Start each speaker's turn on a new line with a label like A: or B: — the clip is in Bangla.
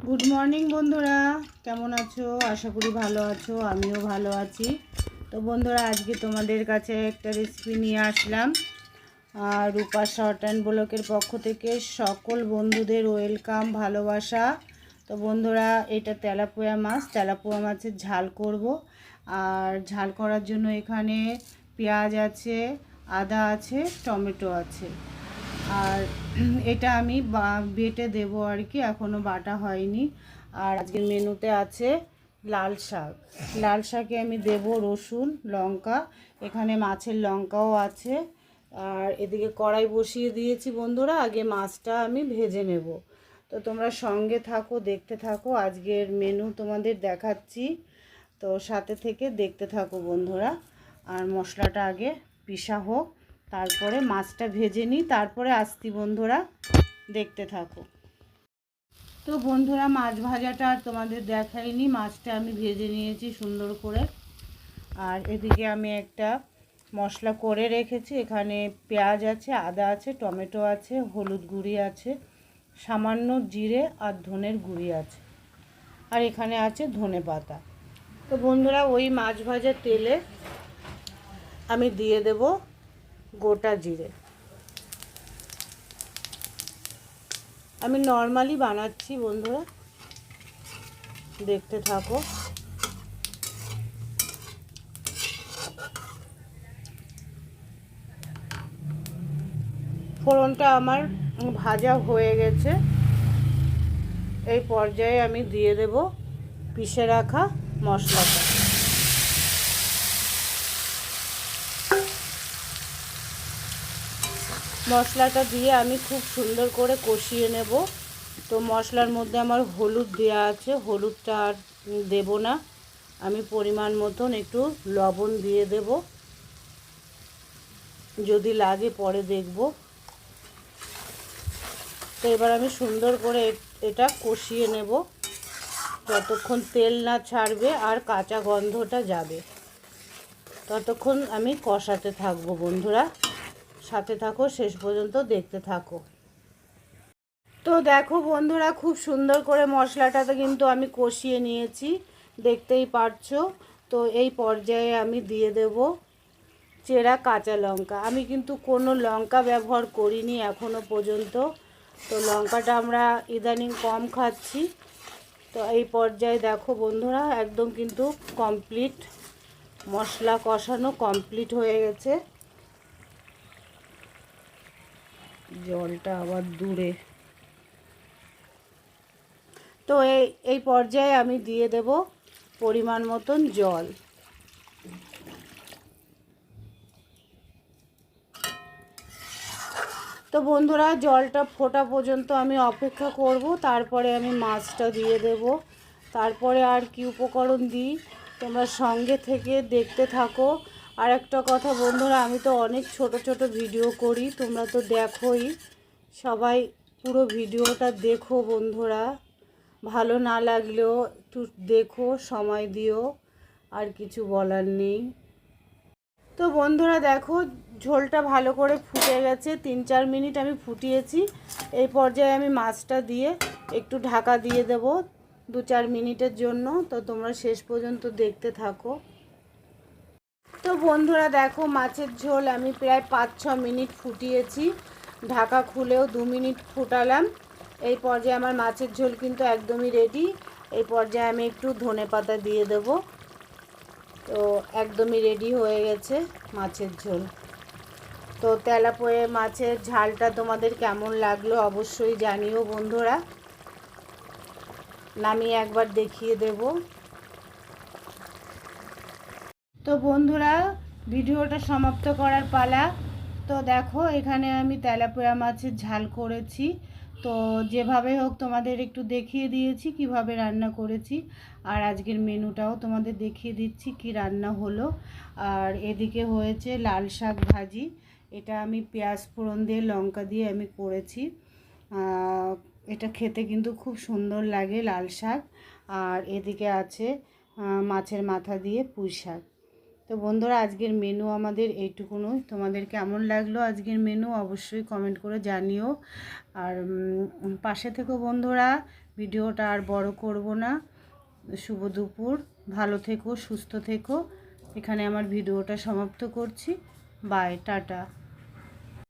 A: গুড মর্নিং বন্ধুরা। কেমন আছো? আশা করি ভালো আছো, আমিও ভালো আছি। তো বন্ধুরা, আজকে তোমাদের কাছে একটা রেসিপি নিয়ে আসলাম। রূপা শর্ট অ্যান্ড ব্লকের পক্ষ থেকে সকল বন্ধুদের ওয়েলকাম ভালোবাসা। তো বন্ধুরা, এটা তেলাপোয়া মাছ। তেলাপোয়া মাছের ঝাল করব। আর ঝাল করার জন্য এখানে পেঁয়াজ আছে, আদা আছে, টমেটো আছে। আর এটা আমি বেটে দেব আর কি এখনও বাটা হয়নি। আর আজকের মেনুতে আছে লাল শাক। লাল শাকে আমি দেব রসুন, লঙ্কা, এখানে মাছের লঙ্কাও আছে। আর এদিকে কড়াই বসিয়ে দিয়েছি বন্ধুরা, আগে মাছটা আমি ভেজে নেব। তো তোমরা সঙ্গে থাকো, দেখতে থাকো, আজকের মেনু তোমাদের দেখাচ্ছি। তো সাথে থেকে দেখতে থাকো বন্ধুরা। আর মশলাটা আগে পিসা হোক, তারপরে মাছটা ভেজে নিই, তারপরে আসতি বন্ধুরা, দেখতে থাকো। তো বন্ধুরা, মাছ ভাজাটা আর তোমাদের দেখাইনি, মাছটা আমি ভেজে নিয়েছি সুন্দর করে। আর এদিকে আমি একটা মশলা করে রেখেছি, এখানে পেঁয়াজ আছে, আদা আছে, টমেটো আছে, হলুদ গুঁড়ি আছে, সামান্য জিরে আর ধনের গুঁড়ি আছে। আর এখানে আছে ধনে পাতা তো বন্ধুরা, ওই মাছ ভাজার তেলে আমি দিয়ে দেব গোটা জিরে। আমি নর্মালি বানাচ্ছি বন্ধুরা, দেখতে থাকো। ফোড়নটা আমার ভাজা হয়ে গেছে। এই পর্যায়ে আমি দিয়ে দেব পিষে রাখা মশলাটা মশলাটা দিয়ে আমি খুব সুন্দর করে কষিয়ে নেব। তো মশলার মধ্যে আমার হলুদ দেওয়া আছে, হলুদটা আর দেবো না। আমি পরিমাণ মতন একটু লবণ দিয়ে দেব। যদি লাগে পরে দেখব। তো এবার আমি সুন্দর করে এটা কষিয়ে নেব। যতক্ষণ তেল না ছাড়বে আর কাঁচা গন্ধটা যাবে। ততক্ষণ আমি কষাতে থাকব বন্ধুরা। সাথে থাকো, শেষ পর্যন্ত দেখতে থাকো। তো দেখো বন্ধুরা, খুব সুন্দর করে মশলাটাতে কিন্তু আমি কষিয়ে নিয়েছি, দেখতেই পারছ। তো এই পর্যায়ে আমি দিয়ে দেব চেরা কাঁচা লঙ্কা। আমি কিন্তু কোনো লঙ্কা ব্যবহার করিনি এখনও পর্যন্ত। তো লঙ্কাটা আমরা ইদানিং কম খাচ্ছি। তো এই পর্যায়ে দেখো বন্ধুরা, একদম কিন্তু কমপ্লিট মশলা কষানো কমপ্লিট হয়ে গেছে। জলটা আবার দূরে। তো এই এই পর্যায়ে আমি দিয়ে দেব পরিমাণ মতন জল। তো বন্ধুরা, জলটা ফোটা পর্যন্ত আমি অপেক্ষা করব, তারপরে আমি মাছটা দিয়ে দেব। তারপরে আর কি উপকরণ দিই, তোমরা সঙ্গে থেকে দেখতে থাকো। আর একটা কথা বন্ধুরা, আমি তো অনেক ছোট ছোট ভিডিও করি, তোমরা তো দেখোই। সবাই পুরো ভিডিওটা দেখো বন্ধুরা। ভালো না লাগলেও একটু দেখো, সময় দিও, আর কিছু বলার নেই। তো বন্ধুরা, দেখো ঝোলটা ভালো করে ফুটে গেছে, তিন চার মিনিট আমি ফুটিয়েছি। এই পর্যায়ে আমি মাছটা দিয়ে একটু ঢাকা দিয়ে দেব দু চার মিনিটের জন্য। তো তোমরা শেষ পর্যন্ত দেখতে থাকো। তো বন্ধুরা দেখো, মাছের ঝোল আমি প্রায় পাঁচ ছ মিনিট ফুটিয়েছি। ঢাকা খুলেও দু মিনিট ফুটালাম। এই পর্যায়ে আমার মাছের ঝোল কিন্তু একদমই রেডি এই পর্যায়ে আমি একটু ধনে পাতা দিয়ে দেবো। তো একদমই রেডি হয়ে গেছে মাছের ঝোল। তো তেলাপোয়ে মাছের ঝালটা তোমাদের কেমন লাগল অবশ্যই জানিও বন্ধুরা। নামিয়ে একবার দেখিয়ে দেব। তো বন্ধুরা, ভিডিওটা সমাপ্ত করার পালা। তো দেখো, এখানে আমি তেলাপোয়া মাছের ঝাল করেছি। তো যেভাবে হোক তোমাদের একটু দেখিয়ে দিয়েছি কীভাবে রান্না করেছি। আর আজকের মেনুটাও তোমাদের দেখিয়ে দিচ্ছি কি রান্না হলো। আর এদিকে হয়েছে লাল শাক ভাজি। এটা আমি পেঁয়াজ ফোড়ন দিয়ে, লঙ্কা দিয়ে আমি করেছি। এটা খেতে কিন্তু খুব সুন্দর লাগে লাল শাক। আর এদিকে আছে মাছের মাথা দিয়ে পুঁই শাক। তো বন্ধুরা, আজকের মেনু আমাদের এইটুকুনই তোমাদের কেমন লাগল আজকের মেনু অবশ্যই কমেন্ট করে জানিও। আর পাশে থেকো বন্ধুরা, ভিডিওটা আর বড় করব না। শুভ দুপুর, ভালো থেকো, সুস্থ থেকো। এখানে আমার ভিডিওটা সমাপ্ত করছি। By tata